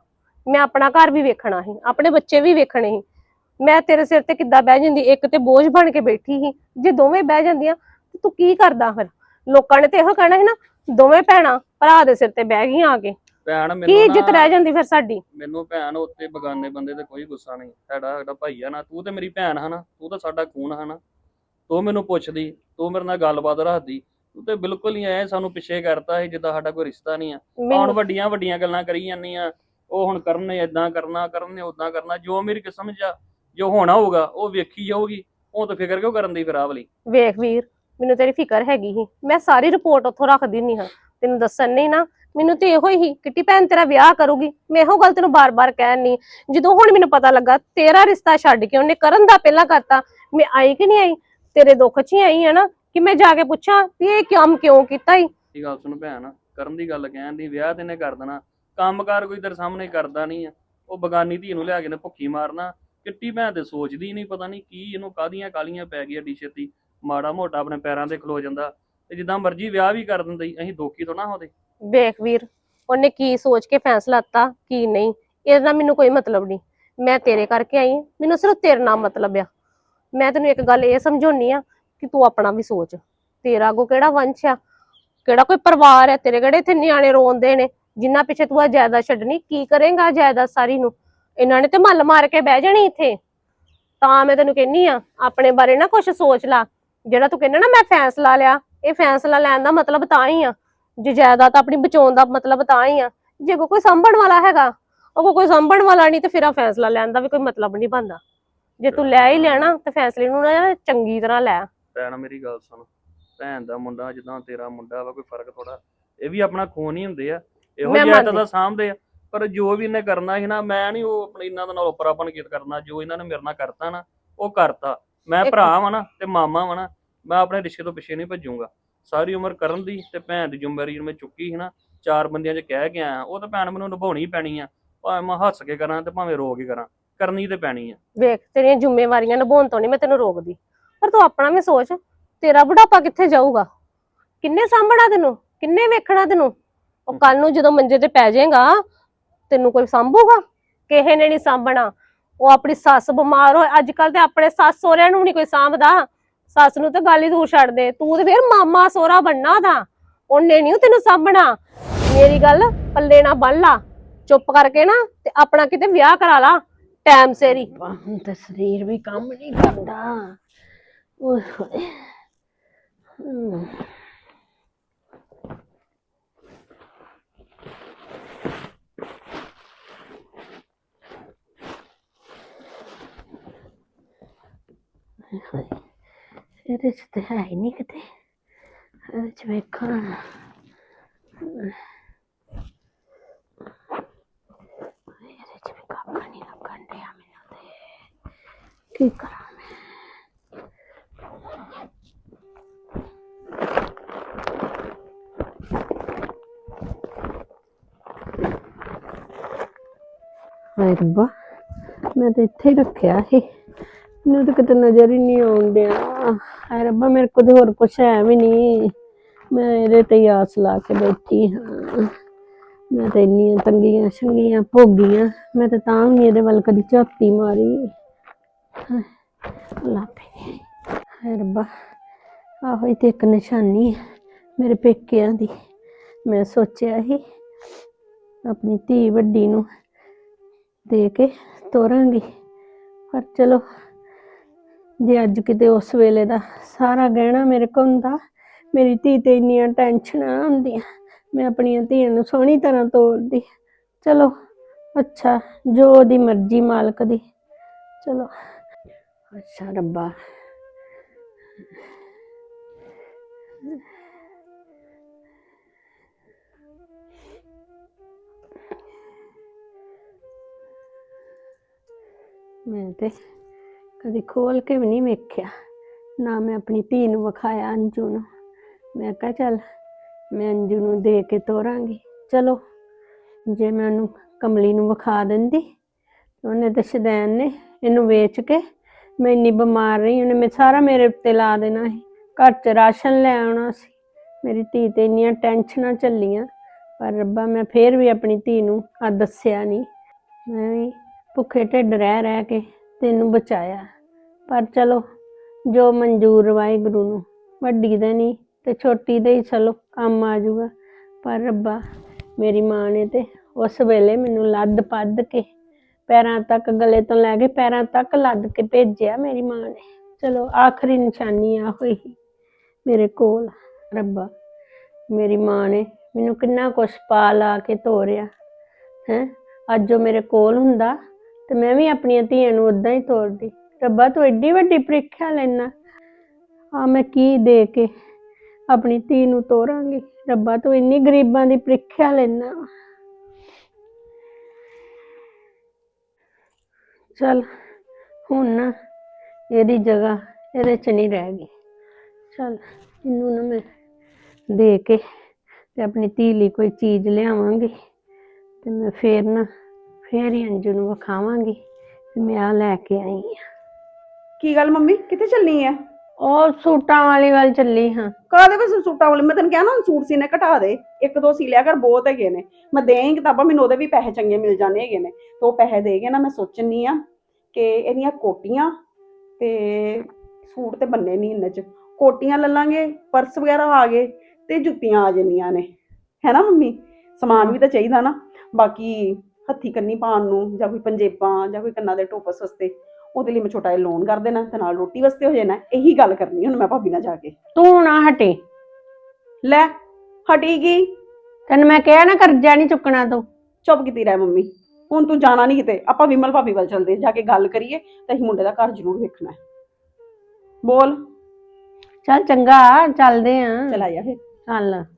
ਮੈਂ ਆਪਣਾ ਘਰ ਵੀ ਵੇਖਣਾ ਸੀ, ਆਪਣੇ ਬੱਚੇ ਵੀ ਵੇਖਣੇ ਸੀ। ਮੈਂ ਤੇਰੇ ਸਿਰ ਤੇ ਕਿੱਦਾਂ ਬਹਿ ਜਾਂਦੀ, ਇੱਕ ਤੇ ਬੋਝ ਬਣ ਕੇ ਬੈਠੀ ਸੀ। ਜੇ ਦੋਵੇਂ ਬਹਿ ਜਾਂਦੀਆਂ, ਤੇ ਤੂੰ ਕੀ ਕਰਦਾ ਫਿਰ? ਲੋਕਾਂ ਨੇ ਤੇ ਇਹੋ ਕਹਿਣਾ ਸੀ ਨਾ, ਦੋਵੇਂ ਭੈਣਾਂ ਭਰਾ ਦੇ ਸਿਰ ਤੇ ਬਹਿ ਗਈਆਂ ਆ ਕੇ। ਭੈਣ ਕੀ ਮੈਨੂੰ ਇੱਜ਼ਤ ਨਾ ਰਹਿ ਜਾਂਦੀ ਫਿਰ ਸਾਡੀ? ਮੈਨੂੰ ਭੈਣ ਉੱਤੇ ਬਗਾਨੇ ਬੰਦੇ ਤੇ ਕੋਈ ਗੁੱਸਾ ਨਹੀਂ। ਸਾਡਾ ਸਾਡਾ ਭਾਈ ਆ ਨਾ ਤੂੰ ਤੇ ਮੇਰੀ ਭੈਣ ਹੈ ਨਾ ਤੂੰ ਤਾਂ ਸਾਡਾ ਖੂਨ ਹੈ ਨਾ। ਤੂੰ ਮੈਨੂੰ ਪੁੱਛਦੀ ਤੂੰ ਮੇਰੇ ਨਾਲ ਗੱਲਬਾਤ ਰੱਖਦੀ। ਤੂੰ ਤੇ ਬਿਲਕੁਲ ਹੀ ਐ ਸਾਨੂੰ ਪਿੱਛੇ ਕਰਤਾ ਸੀ ਜਿੱਦਾਂ ਸਾਡਾ ਕੋਈ ਰਿਸ਼ਤਾ ਨਹੀਂ ਆ। ਹੁਣ ਵੱਡੀਆਂ ਵੱਡੀਆਂ ਗੱਲਾਂ ਕਰੀ ਜਾਂਦੀਆਂ ਉਹ ਹੁਣ ਕਰਨ ਨੇ ਇਦਾਂ ਕਰਨਾ ਕਰਨ ਨੇ ਉਦਾਂ ਕਰਨਾ। ਜੋ ਮੇਰੀ ਕਿਸਮ ਆ ਜੋ ਹੋਣਾ ਹੋਊਗਾ ਉਹ ਵੇਖੀ ਜਾਊਗੀ। ਉਹ ਤਾਂ ਫਿਕਰ ਕਿਉਂ ਕਰਨ ਦੀ ਫਿਰ ਆਹ ਵਾਲੀ ਵੇਖ ਵੀਰ ਮੈਨੂੰ ਤੇਰੀ ਫਿਕਰ ਹੈਗੀ ਸੀ। ਮੈਂ ਸਾਰੀ ਰਿਪੋਰਟ ਉੱਥੋਂ ਰੱਖਦੀ ਨਹੀਂ ਹਾਂ। ਤੈਨੂੰ ਦੱਸਣ ਨਹੀਂ ਨਾ ਮੈਨੂੰ ਤੇ ਇਹੋ ਹੀ ਕਿੱਟੀ ਭੈਣ ਤੇਰਾ ਵਿਆਹ ਕਰੂਗੀ। ਮੈਂ ਇਹੋ ਗੱਲ ਤੈਨੂੰ ਬਾਰ-ਬਾਰ ਕਹਿਣ ਨਹੀਂ ਜਦੋਂ ਹੁਣ ਮੈਨੂੰ ਪਤਾ ਲੱਗਾ, ਤੇਰਾ ਰਿਸ਼ਤਾ ਛੱਡ ਕੇ ਉਹਨੇ ਕਰਨ ਦਾ ਪਹਿਲਾਂ ਕਰਤਾ, ਮੈਂ ਆਈ ਕਿ ਨਹੀਂ ਆਈ? ਤੇਰੇ ਦੁੱਖ 'ਚ ਹੀ ਆਈ ਹੈ ਨਾ ਕਿ ਮੈਂ ਜਾ ਕੇ ਪੁੱਛਾਂ ਵੀ ਇਹ ਕੰਮ ਕਿਉਂ ਕੀਤਾ ਈ? ਇਹ ਗੱਲ ਸੁਣ ਭੈਣ, ਕਰਨ ਦੀ ਗੱਲ ਕਹਿਣ ਦੀ, ਵਿਆਹ ਤੇ ਨੇ ਕਰ ਦੇਣਾ। ਕੰਮਕਾਰ ਕੋਈ ਤੇਰੇ ਸਾਹਮਣੇ ਕਰਦਾ ਨਹੀਂ ਆ। ਉਹ ਬਗਾਨੀ ਧੀ ਨੂੰ ਲਿਆ ਕੇ ਨੇ ਭੁੱਖੀ ਮਾਰਨਾ। ਕਿੱਟੀ ਭੈਣ ਤੇ ਸੋਚਦੀ ਨਹੀਂ, ਪਤਾ ਨਹੀਂ ਕੀ ਇਹਨੂੰ ਕਾਦੀਆਂ ਕਾਲੀਆਂ ਪੈ ਗਈਆਂ ਡੀ ਛੇਤੀ। ਮਾੜਾ ਮੋਟਾ ਆਪਣੇ ਪੈਰਾਂ ਤੇ ਖਲੋ ਜਾਂਦਾ। ਤੇ ਜਿੱਦਾਂ ਮਰਜ਼ੀ ਵਿਆਹ ਵੀ ਕਰ ਦਿੰਦੇ ਅਸੀਂ ਦੋਖੀ ਤੋਂ ਨਾ ਹੋਦੇ ਵੇਖ ਵੀਰ, ਉਹਨੇ ਕੀ ਸੋਚ ਕੇ ਫੈਸਲਾ ਲਿੱਤਾ ਕੀ ਨਹੀਂ, ਇਹਦੇ ਨਾਲ ਮੈਨੂੰ ਕੋਈ ਮਤਲਬ ਨਹੀਂ। ਮੈਂ ਤੇਰੇ ਕਰਕੇ ਆਈ, ਮੈਨੂੰ ਸਿਰਫ ਤੇਰੇ ਨਾਲ ਮਤਲਬ ਆ। ਮੈਂ ਤੈਨੂੰ ਇੱਕ ਗੱਲ ਇਹ ਸਮਝਾਉਣੀ ਆ ਕਿ ਤੂੰ ਆਪਣਾ ਵੀ ਸੋਚ। ਤੇਰਾ ਅੱਗੋਂ ਕਿਹੜਾ ਵੰਸ਼ ਆ? ਕਿਹੜਾ ਕੋਈ ਪਰਿਵਾਰ ਹੈ ਤੇਰੇ ਕਿਹੜੇ ਇੱਥੇ ਨਿਆਣੇ ਰੋਂਦੇ ਨੇ? ਜਿੰਨਾ ਪਿੱਛੇ ਤੂੰ ਆ ਜਾਇਦਾਦ ਛੱਡਣੀ, ਕੀ ਕਰੇਂਗਾ ਜਾਇਦਾਦ ਸਾਰੀ ਨੂੰ? ਇਹਨਾਂ ਨੇ ਤੇ ਮੱਲ ਮਾਰ ਕੇ ਬਹਿ ਜਾਣੀ ਇੱਥੇ। ਤਾਂ ਮੈਂ ਤੈਨੂੰ ਕਹਿੰਨੀ ਆ, ਆਪਣੇ ਬਾਰੇ ਨਾ ਕੁਝ ਸੋਚ ਲੈ। ਜਿਹੜਾ ਤੂੰ ਕਹਿੰਦਾ ਨਾ ਮੈਂ ਫੈਸਲਾ ਲਿਆ, ਇਹ ਫੈਸਲਾ ਲੈਣ ਦਾ ਮਤਲਬ ਤਾਂ ਹੀ ਆ। ਜੇ ਜਾਇਦਾਦ ਆਪਣੀ ਬਚਾਉਣ ਦਾ ਮਤਲਬ ਤਾਂ ਹੀ ਆ। ਜੇ ਕੋਈ ਸੰਭਣ ਵਾਲਾ ਹੈਗਾ ਉਹ ਕੋਈ ਸੰਭਣ ਵਾਲਾ ਨਹੀਂ ਤੇ ਫਿਰ ਆ ਫੈਸਲਾ ਲੈਣ ਦਾ ਵੀ ਕੋਈ ਮਤਲਬ ਨਹੀਂ ਬਣਦਾ। ਜੇ ਤੂੰ ਲੈ ਹੀ ਲੈਣਾ ਤੇ ਫੈਸਲੇ ਨੂੰ ਨਾ ਚੰਗੀ ਤਰ੍ਹਾਂ ਲੈ। ਭੈਣ ਮੇਰੀ ਗੱਲ ਸੁਣ ਭੈਣ ਦਾ ਮੁੰਡਾ ਜਿੱਦਾਂ ਤੇਰਾ ਮੁੰਡਾ ਵਾ ਕੋਈ ਫ਼ਰਕ ਥੋੜਾ ਇਹ ਵੀ ਆਪਣਾ ਖੂਨ ਹੀ ਹੁੰਦੇ ਆ ਇਹੋ ਜਿਹਾ। ਤਾਂ ਸਾਂਭਦੇ ਆ। ਪਰ ਜੋ ਵੀ ਇਹਨੇ ਕਰਨਾ ਸੀ ਨਾ ਮੈਂ ਨਹੀਂ ਉਹ ਆਪਣੀ ਇਹਨਾਂ ਦੇ ਨਾਲ ਉਪਰਾਪਨ ਕੀਤ ਕਰਨਾ। ਜੋ ਇਹਨਾਂ ਨੇ ਮੇਰੇ ਨਾਲ ਕਰਤਾ ਨਾ ਉਹ ਕਰਤਾ। ਮੈਂ ਭਰਾ ਵਾਂ ਨਾ ਤੇ ਮਾਮਾ ਵਾਂ ਨਾ ਮੈਂ ਆਪਣੇ ਰਿਸ਼ਤੇ ਤੋਂ ਪਿੱਛੇ ਨਹੀਂ ਭੱਜੂਗਾ। ਸਾਰੀ ਉਮਰ ਕਰਨ ਦੀ ਤੇ ਭੈਣ ਦੀ ਜ਼ਿੰਮੇਵਾਰੀ ਮੈਂ ਚੁੱਕੀ ਸੀ ਨਾ, ਚਾਰ ਬੰਦਿਆਂ 'ਚ ਕਹਿ ਕੇ ਆਇਆ, ਉਹ ਤਾਂ ਭੈਣ ਮੈਨੂੰ ਨਿਭਾਉਣੀ ਪੈਣੀ ਆ। ਭਾਵੇਂ ਮੈਂ ਹੱਸ ਕੇ ਕਰਾਂ ਤੇ ਭਾਵੇਂ ਰੋ ਕੇ ਕਰਾਂ, ਕਰਨੀ ਤੇ ਪੈਣੀ ਆ। ਵੇਖ, ਤੇਰੀਆਂ ਜ਼ਿੰਮੇਵਾਰੀਆਂ ਨਿਭਾਉਣ ਤੋਂ ਨਹੀਂ ਮੈਂ ਤੈਨੂੰ ਰੋਕਦੀ। ਪਰ ਤੂੰ ਆਪਣਾ ਵੀ ਸੋਚ, ਤੇਰਾ ਬੁਢਾਪਾ ਕਿੱਥੇ ਜਾਊਗਾ? ਕਿੰਨੇ ਸਾਂਭਣਾ ਤੈਨੂੰ? ਕਿੰਨੇ ਵੇਖਣਾ ਤੈਨੂੰ? ਉਹ ਕੱਲ ਨੂੰ ਜਦੋਂ ਮੰਜੇ ਤੇ ਪੈ ਜਾਏਗਾ, ਤੈਨੂੰ ਕੋਈ ਸਾਂਭੂਗਾ? ਕਿਸੇ ਨੇ ਨਹੀਂ ਸਾਂਭਣਾ। ਉਹ ਆਪਣੀ ਸੱਸ ਬਿਮਾਰ ਹੋਏ, ਅੱਜ ਕੱਲ ਤੇ ਆਪਣੇ ਸੱਸ ਸੋਹਰਿਆਂ ਨੂੰ ਨਹੀਂ ਕੋਈ ਸਾਂਭਦਾ। ਸੱਸ ਨੂੰ ਤਾਂ ਗੱਲ ਹੀ ਦੂਰ ਛੱਡ ਦੇ, ਤੂੰ ਤੇ ਫਿਰ ਮਾਮਾ ਸੋਹਰਾ ਬੰਨਾ ਦਾ ਉਹਨੇ ਨਹੀਂ ਤੈਨੂੰ ਸਾਂਭਣਾ। ਮੇਰੀ ਗੱਲ ਪੱਲੇ ਨਾ ਬੰਨ ਲਾ, ਚੁੱਪ ਕਰਕੇ ਨਾ ਤੇ ਆਪਣਾ ਕਿਤੇ ਵਿਆਹ ਕਰਾ ਲਾ ਟਾਈਮ ਸਿਰ ਹੀ। ਹੁਣ ਤਾਂ ਸਰੀਰ ਵੀ ਕੰਮ ਨਹੀਂ ਕਰਦਾ। ਓਏ ਹੋਏ। ਹਮ। ਇਹਦੇ ਚ ਤੇ ਹੈ ਹੀ ਨਹੀਂ ਕਿਤੇ ਇਹਦੇ ਚ ਵੇਖਾਂ ਇਹਦੇ ਚ ਵੀ ਕੰਮ ਨਹੀਂ ਲੱਗਣ ਡਿਆ ਮੈਨੂੰ ਤੇ ਕੀ ਕਰਾਂ ਮੈਂ ਰੱਬਾ ਮੈਂ ਤੇ ਇੱਥੇ ਰੱਖਿਆ ਸੀ ਮੈਨੂੰ ਤਾਂ ਕਿਤੇ ਨਜ਼ਰ ਹੀ ਨਹੀਂ ਆਉਣ ਡਿਆ ਹਾਏ ਰੱਬਾ ਮੇਰੇ ਕੋਲ ਤਾਂ ਹੋਰ ਕੁਛ ਹੈ ਵੀ ਨਹੀਂ। ਮੈਂ ਇਹਦੇ ਤੇ ਹੀ ਆਸ ਲਾ ਕੇ ਬੈਠੀ ਹਾਂ। ਮੈਂ ਤਾਂ ਇੰਨੀਆਂ ਤੰਗੀਆਂ ਸ਼ੰਗੀਆਂ ਭੋਗੀਆਂ। ਮੈਂ ਤਾਂ ਤਾਂ ਵੀ ਇਹਦੇ ਵੱਲ ਕਦੀ ਝਾਤੀ ਮਾਰੀ। ਹਾਏ, ਹਾਏ ਰੱਬਾ ਆਹੋ ਹੀ ਤੇ ਇੱਕ ਨਿਸ਼ਾਨੀ ਹੈ ਮੇਰੇ ਪੇਕਿਆਂ ਦੀ। ਮੈਂ ਸੋਚਿਆ ਸੀ ਆਪਣੀ ਧੀ ਵੱਡੀ ਨੂੰ ਦੇ ਕੇ ਤੋਰਾਂਗੀ। ਪਰ ਚਲੋ ਜੇ ਅੱਜ ਕਿਤੇ ਉਸ ਵੇਲੇ ਦਾ ਸਾਰਾ ਗਹਿਣਾ ਮੇਰੇ ਕੋਲ ਹੁੰਦਾ, ਮੇਰੀ ਧੀ ਤੇ ਇੰਨੀਆਂ ਟੈਨਸ਼ਨਾਂ ਹੁੰਦੀਆਂ ਮੈਂ ਆਪਣੀਆਂ ਧੀਆਂ ਨੂੰ ਸੋਹਣੀ ਤਰ੍ਹਾਂ ਤੋਰਦੀ। ਚਲੋ, ਅੱਛਾ, ਜੋ ਉਹਦੀ ਮਰਜ਼ੀ ਮਾਲਕ ਦੀ। ਚਲੋ। ਅੱਛਾ ਰੱਬਾ। ਮੈਂ ਤੇ ਕਦੀ ਖੋਲ ਕੇ ਵੀ ਨਹੀਂ ਵੇਖਿਆ। ਨਾ ਮੈਂ ਆਪਣੀ ਧੀ ਨੂੰ ਵਿਖਾਇਆ ਅੰਜੂ ਨੂੰ। ਮੈਂ ਕਿਹਾ, ਚੱਲ ਮੈਂ ਅੰਜੂ ਨੂੰ ਦੇ ਕੇ ਤੋਰਾਂਗੀ। ਚਲੋ, ਜੇ ਮੈਂ ਉਹਨੂੰ ਕਮਲੀ ਨੂੰ ਵਿਖਾ ਦਿੰਦੀ ਉਹਨੇ ਤਾਂ ਸ਼ਦੈਨ ਨੇ ਇਹਨੂੰ ਵੇਚ ਕੇ ਮੈਂ ਇੰਨੀ ਬਿਮਾਰ ਰਹੀ, ਉਹਨੇ ਮੈਂ ਸਾਰਾ ਮੇਰੇ ਉੱਤੇ ਲਾ ਦੇਣਾ ਸੀ। ਘਰ 'ਚ ਰਾਸ਼ਨ ਲੈ ਆਉਣਾ ਸੀ। ਮੇਰੀ ਧੀ ਤੇ ਇੰਨੀਆਂ ਟੈਨਸ਼ਨਾਂ ਚੱਲੀਆਂ, ਪਰ ਰੱਬਾ, ਮੈਂ ਫੇਰ ਵੀ ਆਪਣੀ ਧੀ ਨੂੰ ਆ ਦੱਸਿਆ ਨਹੀਂ। ਮੈਂ ਵੀ ਭੁੱਖੇ ਢਿੱਡ ਰਹਿ ਰਹਿ ਕੇ ਤੈਨੂੰ ਬਚਾਇਆ। ਪਰ ਚਲੋ, ਜੋ ਮਨਜ਼ੂਰ ਵਾਹਿਗੁਰੂ ਨੂੰ, ਵੱਡੀ ਦਾ ਨਹੀਂ ਤੇ ਛੋਟੀ ਦਾ ਹੀ ਚਲੋ, ਕੰਮ ਆ ਜਾਊਗਾ। ਪਰ ਰੱਬਾ, ਮੇਰੀ ਮਾਂ ਨੇ ਤੇ ਉਸ ਵੇਲੇ ਮੈਨੂੰ ਲੱਦ ਪੱਦ ਕੇ ਪੈਰਾਂ ਤੱਕ, ਗਲੇ ਤੋਂ ਲੈ ਕੇ ਪੈਰਾਂ ਤੱਕ ਲੱਦ ਕੇ ਭੇਜਿਆ ਮੇਰੀ ਮਾਂ ਨੇ। ਚਲੋ, ਆਖਰੀ ਨਿਸ਼ਾਨੀ ਆ ਹੋਈ ਮੇਰੇ ਕੋਲ। ਰੱਬਾ, ਮੇਰੀ ਮਾਂ ਨੇ ਮੈਨੂੰ ਕਿੰਨਾ ਕੁਛ ਪਾ ਲਾ ਕੇ ਤੋਰਿਆ, ਹੈ? ਅੱਜ ਉਹ ਮੇਰੇ ਕੋਲ ਹੁੰਦਾ ਤੇ ਮੈਂ ਵੀ ਆਪਣੀਆਂ ਧੀਆਂ ਨੂੰ ਉਦਾਂ ਹੀ ਤੋਰਦੀ। ਰੱਬਾ, ਤੂੰ ਐਡੀ ਵੱਡੀ ਪ੍ਰੀਖਿਆ ਲੈਣਾ ਆ ਮੈਂ ਕੀ ਦੇ ਕੇ ਆਪਣੀ ਧੀ ਨੂੰ ਤੋਰਾਂਗੀ? ਰੱਬਾ, ਤੂੰ ਇੰਨੀ ਗਰੀਬਾਂ ਦੀ ਪ੍ਰੀਖਿਆ ਲੈਣਾ ਚਲ, ਹੁਣ ਨਾ ਇਹਦੀ ਜਗ੍ਹਾ ਇਹਦੇ ਚ ਨਹੀਂ ਰਹਿ ਗਈ। ਚਲ, ਇਹਨੂੰ ਨਾ ਮੈਂ ਦੇ ਕੇ ਤੇ ਆਪਣੀ ਧੀ ਲਈ ਕੋਈ ਚੀਜ਼ ਲਿਆਵਾਂਗੀ। ਤੇ ਮੈਂ ਫੇਰ ਨਾ ਫੇਰ ਹੀ ਅੰਜੂ ਨੂੰ ਵਿਖਾਵਾਂਗੀ ਤੇ ਮੈਂ ਆ ਲੈ ਕੇ ਆਈ ਆ। ਕੀ ਗੱਲ ਮੰਮੀ? ਕਿੱਥੇ ਚੱਲਣੀ ਐ? ਉਹ ਸੂਟਾਂ ਵਾਲੀ ਵੱਲ ਚੱਲੀ ਹਾਂ। ਕਾਹਦੇ ਵਿੱਚ ਸੂਟਾਂ ਵਾਲੇ? ਮੈਂ ਤੈਨੂੰ ਕਿਹਾ ਨਾ ਹੁਣ ਸੂਟ ਸੀਨੇ ਘਟਾ ਦੇ। ਇੱਕ ਦੋ ਸੀ ਲਿਆ ਕਰ ਬਹੁਤ ਹੈਗੇ ਨੇ। ਮੈਂ ਦੇਂ ਕਿਤਾਬਾਂ ਮੈਨੂੰ ਉਹਦੇ ਵੀ ਪੈਸੇ ਚੰਗੇ ਮਿਲ ਜਾਣੇ ਹੈਗੇ ਨੇ। ਤੇ ਉਹ ਪੈਸੇ ਦੇ ਕੇ ਨਾ ਮੈਂ ਸੋਚਣੀ ਆ ਕਿ ਇਹਦੀਆਂ ਕੋਟੀਆਂ ਤੇ ਸੂਟ ਤੇ ਬੰਨੇ ਨਹੀਂ ਇੰਨੇ ਚ। ਕੋਟੀਆਂ ਲੈ ਲਾਂਗੇ ਪਰਸ ਵਗੈਰਾ ਆ ਗਏ ਤੇ ਜੁੱਤੀਆਂ ਆ ਜੰਨੀਆਂ ਨੇ। ਹੈ ਨਾ ਮੰਮੀ? ਸਮਾਨ ਵੀ ਤਾਂ ਚਾਹੀਦਾ ਨਾ। ਬਾਕੀ ਹੱਥੀ ਕੰਨੀ ਪਾਉਣ ਨੂੰ ਜਾਂ ਕੋਈ ਪੰਜੇਬਾਂ ਜਾਂ ਕੋਈ ਕੰਨਾਂ ਦੇ ਟੋਪਸ ਵਾਸਤੇ ਉਹਦੇ ਲਈ ਮੈਂ ਛੋਟਾ ਜਿਹਾ ਲੋਨ ਕਰ ਦੇਣਾ ਤੇ ਨਾਲ ਰੋਟੀ ਵਾਸਤੇ ਹੋ ਜਾਣਾ ਇਹੀ ਗੱਲ ਕਰਨੀ ਹੁਣ ਮੈਂ ਭਾਬੀ ਨਾਲ ਜਾ ਕੇ। ਤੂੰ ਨਾ ਹਟੇ। ਲੈ ਹਟੀ ਗਈ ਤੈਨੂੰ ਮੈਂ ਕਿਹਾ ਨਾ ਕਰਜ਼ਾ ਨਹੀਂ ਚੁੱਕਣਾ ਤੂੰ। ਚੁੱਪ ਕੀਤੀ ਰਹਿ ਮੰਮੀ। ਹੁਣ ਤੂੰ ਜਾਣਾ ਨਹੀਂ ਕਿਤੇ ਆਪਾਂ ਵਿਮਲ ਭਾਬੀ ਵੱਲ ਚੱਲਦੇ ਹਾਂ, ਜਾ ਕੇ ਗੱਲ ਕਰੀਏ ਤੇ ਅਸੀਂ ਮੁੰਡੇ ਦਾ ਘਰ ਜ਼ਰੂਰ ਵੇਖਣਾ ਹੈ। ਬੋਲ। ਚੱਲ ਚੰਗਾ ਚੱਲਦੇ ਆਂ। ਚਲਾ ਜਾ ਫਿਰ। ਚੱਲ।